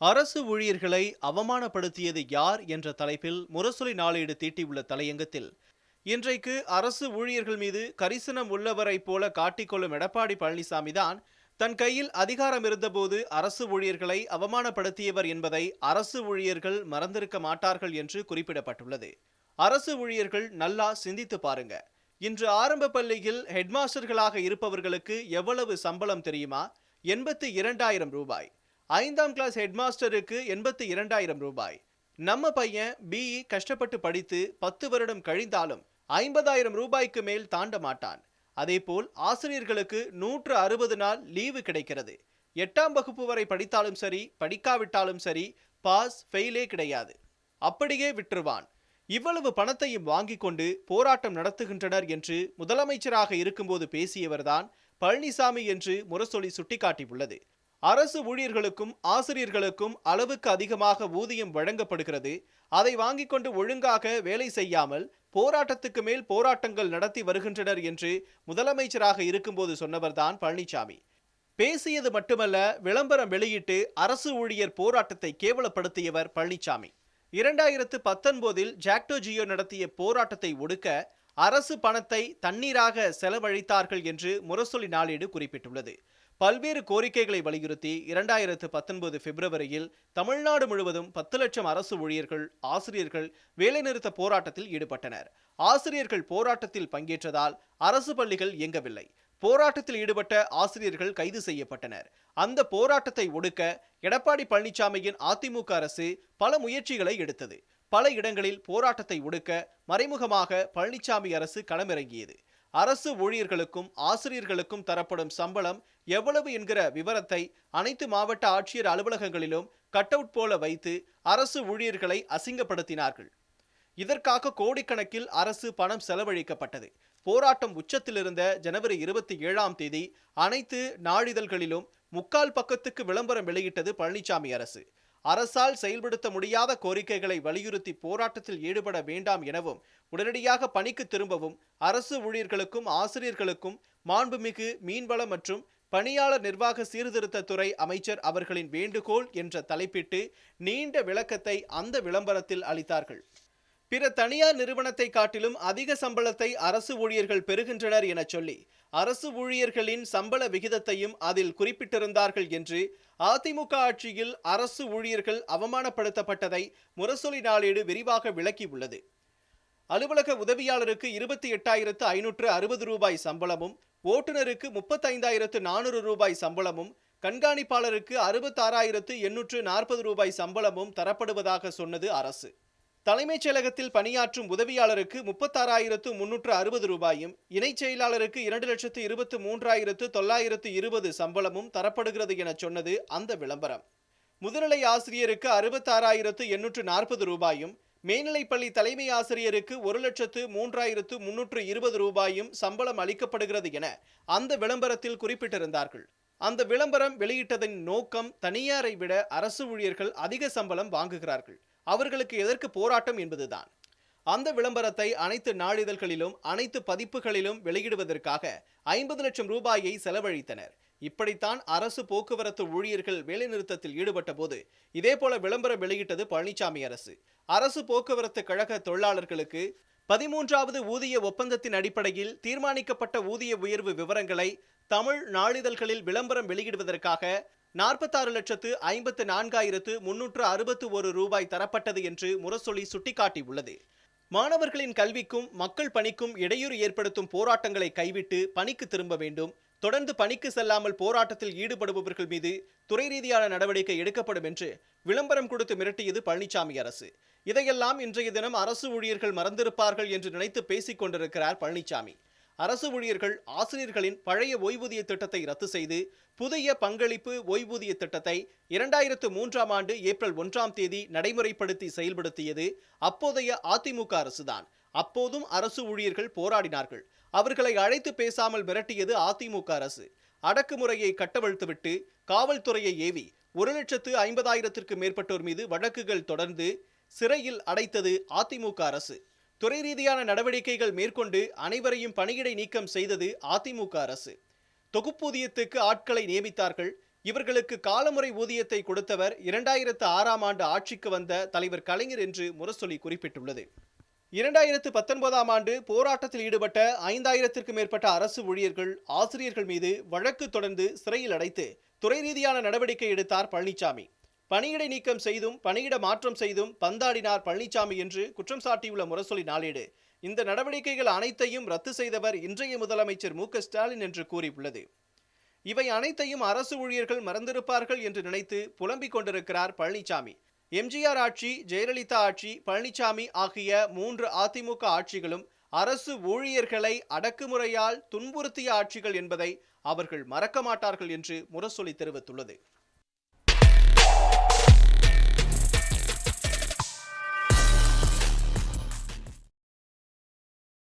அரசு ஊழியர்களை அவமானப்படுத்தியது யார் என்ற தலைப்பில் முரசொலி நாளேடு தீட்டியுள்ள தலையங்கத்தில் இன்றைக்கு அரசு ஊழியர்கள் மீது கரிசனம் உள்ளவரைப் போல காட்டிக்கொள்ளும் எடப்பாடி பழனிசாமி தான் தன் கையில் அதிகாரம் இருந்தபோது அரசு ஊழியர்களை அவமானப்படுத்தியவர் என்பதை அரசு ஊழியர்கள் மறந்திருக்க மாட்டார்கள் என்று குறிப்பிடப்பட்டுள்ளது. அரசு ஊழியர்கள் நல்லா சிந்தித்து பாருங்க. இன்று ஆரம்ப பள்ளியில் ஹெட்மாஸ்டர்களாக இருப்பவர்களுக்கு எவ்வளவு சம்பளம் தெரியுமா? எண்பத்தி இரண்டாயிரம் ரூபாய். ஐந்தாம் கிளாஸ் ஹெட்மாஸ்டருக்கு எண்பத்தி இரண்டாயிரம் ரூபாய். நம்ம பையன் பிஇ கஷ்டப்பட்டு படித்து பத்து வருடம் கழிந்தாலும் ஐம்பதாயிரம் ரூபாய்க்கு மேல் தாண்ட மாட்டான். அதேபோல் ஆசிரியர்களுக்கு நூற்று அறுபது நாள் லீவு கிடைக்கிறது. எட்டாம் வகுப்பு வரை படித்தாலும் சரி படிக்காவிட்டாலும் சரி பாஸ் ஃபெயிலே கிடையாது. அப்படியே விட்டுருவான். இவ்வளவு பணத்தையும் வாங்கி கொண்டு போராட்டம் நடத்துகின்றனர் என்று முதலமைச்சராக இருக்கும்போது பேசியவர்தான் பழனிசாமி என்று முரசொலி சுட்டிக்காட்டியுள்ளது. அரசு ஊழியர்களுக்கும் ஆசிரியர்களுக்கும் அளவுக்கு அதிகமாக ஊதியம் வழங்கப்படுகிறது. அதை வாங்கிக் கொண்டு ஒழுங்காக வேலை செய்யாமல் போராட்டத்துக்கு மேல் போராட்டங்கள் நடத்தி வருகின்றனர் என்று முதலமைச்சராக இருக்கும்போது சொன்னவர்தான் பழனிசாமி பேசியது மட்டுமல்ல விளம்பரம் வெளியிட்டு அரசு ஊழியர் போராட்டத்தை கேவலப்படுத்தியவர் பழனிசாமி இரண்டாயிரத்து பத்தொன்பதில் ஜாக்டோ ஜியோ நடத்திய போராட்டத்தை ஒடுக்க அரசு பணத்தை தண்ணீராக செலவழித்தார்கள் என்று முரசொலி நாளேடு குறிப்பிட்டுள்ளது. பல்வேறு கோரிக்கைகளை வலியுறுத்தி இரண்டாயிரத்து பத்தொன்பது பிப்ரவரியில் தமிழ்நாடு முழுவதும் பத்து லட்சம் அரசு ஊழியர்கள் ஆசிரியர்கள் வேலைநிறுத்த போராட்டத்தில் ஈடுபட்டனர். ஆசிரியர்கள் போராட்டத்தில் பங்கேற்றதால் அரசு பள்ளிகள் இயங்கவில்லை. போராட்டத்தில் ஈடுபட்ட ஆசிரியர்கள் கைது செய்யப்பட்டனர். அந்த போராட்டத்தை ஒடுக்க எடப்பாடி பழனிசாமியின் அதிமுக அரசு பல முயற்சிகளை எடுத்தது. பல இடங்களில் போராட்டத்தை ஒடுக்க மறைமுகமாக பழனிசாமி அரசு களமிறங்கியது. அரசு ஊழியர்களுக்கும் ஆசிரியர்களுக்கும் தரப்படும் சம்பளம் எவ்வளவு என்கிற விவரத்தை அனைத்து மாவட்ட ஆட்சியர் அலுவலகங்களிலும் கட் அவுட் போல வைத்து அரசு ஊழியர்களை அசிங்கப்படுத்தினார்கள். இதற்காக கோடிக்கணக்கில் அரசு பணம் செலவழிக்கப்பட்டது. போராட்டம் உச்சத்திலிருந்த ஜனவரி இருபத்தி ஏழாம் தேதி அனைத்து நாளிதழ்களிலும் முக்கால் பக்கத்துக்கு விளம்பரம் வெளியிட்டது பழனிசாமி அரசு. அரசால் செயல்படுத்த முடியாத கோரிக்கைகளை வலியுறுத்தி போராட்டத்தில் ஈடுபட வேண்டாம் எனவும் உடனடியாக பணிக்கு திரும்பவும் அரசு ஊழியர்களுக்கும் ஆசிரியர்களுக்கும் மாண்புமிகு மீன்வள மற்றும் பணியாளர் நிர்வாக சீர்திருத்தத்துறை அமைச்சர் அவர்களின் வேண்டுகோள் என்ற தலைப்பிட்டு நீண்ட விளக்கத்தை அந்த விளம்பரத்தில் அளித்தார்கள். பிற தனியார் நிறுவனத்தை காட்டிலும் அதிக சம்பளத்தை அரசு ஊழியர்கள் பெறுகின்றனர் என சொல்லி அரசு ஊழியர்களின் சம்பள விகிதத்தையும் அதில் குறிப்பிட்டிருந்தார்கள் என்று அதிமுக ஆட்சியில் அரசு ஊழியர்கள் அவமானப்படுத்தப்பட்டதை முரசொலி நாளேடு விரிவாக விளக்கியுள்ளது. அலுவலக உதவியாளருக்கு இருபத்தி எட்டாயிரத்து ஐநூற்று அறுபது ரூபாய் சம்பளமும் ஓட்டுநருக்கு முப்பத்தைந்தாயிரத்து நானூறு ரூபாய் சம்பளமும் கண்காணிப்பாளருக்கு அறுபத்தாறாயிரத்து எண்ணூற்று நாற்பது ரூபாய் சம்பளமும் தரப்படுவதாக சொன்னது அரசு. தலைமைச் செயலகத்தில் பணியாற்றும் உதவியாளருக்கு முப்பத்தாறாயிரத்து முன்னூற்று அறுபது ரூபாயும் இணைச் செயலாளருக்கு இரண்டு லட்சத்து இருபத்து மூன்றாயிரத்து தொள்ளாயிரத்து இருபது சம்பளமும் தரப்படுகிறது என சொன்னது அந்த விளம்பரம். முதுநிலை ஆசிரியருக்கு அறுபத்தாறாயிரத்து எண்ணூற்று நாற்பது ரூபாயும் மேல்நிலைப்பள்ளி தலைமை ஆசிரியருக்கு ஒரு லட்சத்து மூன்றாயிரத்து முன்னூற்று இருபது ரூபாயும் சம்பளம் அளிக்கப்படுகிறது என அந்த விளம்பரத்தில் குறிப்பிட்டிருந்தார்கள். அந்த விளம்பரம் வெளியிட்டதன் நோக்கம் தனியாரை விட அரசு ஊழியர்கள் அதிக சம்பளம் வாங்குகிறார்கள். அவர்களுக்கு எதற்கு போராட்டம் என்பதுதான். அந்த விளம்பரத்தை அனைத்து நாளிதழ்களிலும் அனைத்து பதிப்புகளிலும் வெளியிடுவதற்காக ஐம்பது லட்சம் ரூபாயை செலவழித்தனர். இப்படித்தான் அரசு போக்குவரத்து ஊழியர்கள் வேலைநிறுத்தத்தில் ஈடுபட்ட போது இதேபோல விளம்பரம் வெளியிட்டது பழனிசாமி அரசு. அரசு போக்குவரத்து கழக தொழிலாளர்களுக்கு பதிமூன்றாவது ஊதிய ஒப்பந்தத்தின் அடிப்படையில் தீர்மானிக்கப்பட்ட ஊதிய உயர்வு விவரங்களை தமிழ் நாளிதழ்களில் விளம்பரம் வெளியிடுவதற்காக நாற்பத்தாறு லட்சத்து ஐம்பத்து நான்காயிரத்து முன்னூற்று அறுபத்து ஒரு ரூபாய் தரப்பட்டது என்று முரசொலி சுட்டிக்காட்டியுள்ளது. மாணவர்களின் கல்விக்கும் மக்கள் பணிக்கும் இடையூறு ஏற்படுத்தும் போராட்டங்களை கைவிட்டு பணிக்கு திரும்ப வேண்டும். தொடர்ந்து பணிக்கு செல்லாமல் போராட்டத்தில் ஈடுபடுபவர்கள் மீது துறை ரீதியான நடவடிக்கை எடுக்கப்படும் என்று விளம்பரம் கொடுத்து மிரட்டியது பழனிசாமி அரசு. இதையெல்லாம் இன்றைய தினம் அரசு ஊழியர்கள் மறந்திருப்பார்கள் என்று நினைத்து பேசிக் கொண்டிருக்கிறார் பழனிசாமி. அரசு ஊழியர்கள் ஆசிரியர்களின் பழைய ஓய்வூதிய திட்டத்தை ரத்து செய்து புதிய பங்களிப்பு ஓய்வூதிய திட்டத்தை இரண்டாயிரத்து மூன்றாம் ஆண்டு ஏப்ரல் ஒன்றாம் தேதி நடைமுறைப்படுத்தி செயல்படுத்தியது அப்போதைய அதிமுக அரசுதான். அப்போதும் அரசு ஊழியர்கள் போராடினார்கள். அவர்களை அழைத்து பேசாமல் மிரட்டியது அதிமுக அரசு. அடக்குமுறையை கட்டவழ்த்துவிட்டு காவல்துறையை ஏவி ஒரு லட்சத்து ஐம்பதாயிரத்திற்கு மேற்பட்டோர் மீது வழக்குகள் தொடர்ந்து சிறையில் அடைத்தது அதிமுக அரசு. துறை ரீதியான நடவடிக்கைகள் மேற்கொண்டு அனைவரையும் பணியிடை நீக்கம் செய்தது அதிமுக அரசு. தொகுப்பூதியத்துக்கு ஆட்களை நியமித்தார்கள். இவர்களுக்கு காலமுறை ஊதியத்தை கொடுத்தவர் இரண்டாயிரத்து ஆறாம் ஆண்டு ஆட்சிக்கு வந்த தலைவர் கலைஞர் என்று முரசொலி குறிப்பிட்டுள்ளது. இரண்டாயிரத்து பத்தொன்பதாம் ஆண்டு போராட்டத்தில் ஈடுபட்ட ஐந்தாயிரத்திற்கும் மேற்பட்ட அரசு ஊழியர்கள் ஆசிரியர்கள் மீது வழக்கு தொடர்ந்து சிறையில் அடைத்து துறை ரீதியான நடவடிக்கை எடுத்தார் பழனிசாமி பணியிடை நீக்கம் செய்தும் பணியிட மாற்றம் செய்தும் பந்தாடினார் பழனிசாமி என்று குற்றம் சாட்டியுள்ள முரசொலி நாளேடு. இந்த நடவடிக்கைகள் அனைத்தையும் ரத்து செய்தவர் இன்றைய முதலமைச்சர் மு. க. ஸ்டாலின் என்று கூறியுள்ளது. இவை அனைத்தையும் அரசு ஊழியர்கள் மறந்திருப்பார்கள் என்று நினைத்து புலம்பிக் கொண்டிருக்கிறார் பழனிசாமி எம்ஜிஆர் ஆட்சி ஜெயலலிதா ஆட்சி பழனிசாமி ஆகிய மூன்று அதிமுக ஆட்சிகளும் அரசு ஊழியர்களை அடக்குமுறையால் துன்புறுத்திய ஆட்சிகள் என்பதை அவர்கள் மறக்க மாட்டார்கள் என்று முரசொலி தெரிவித்துள்ளது.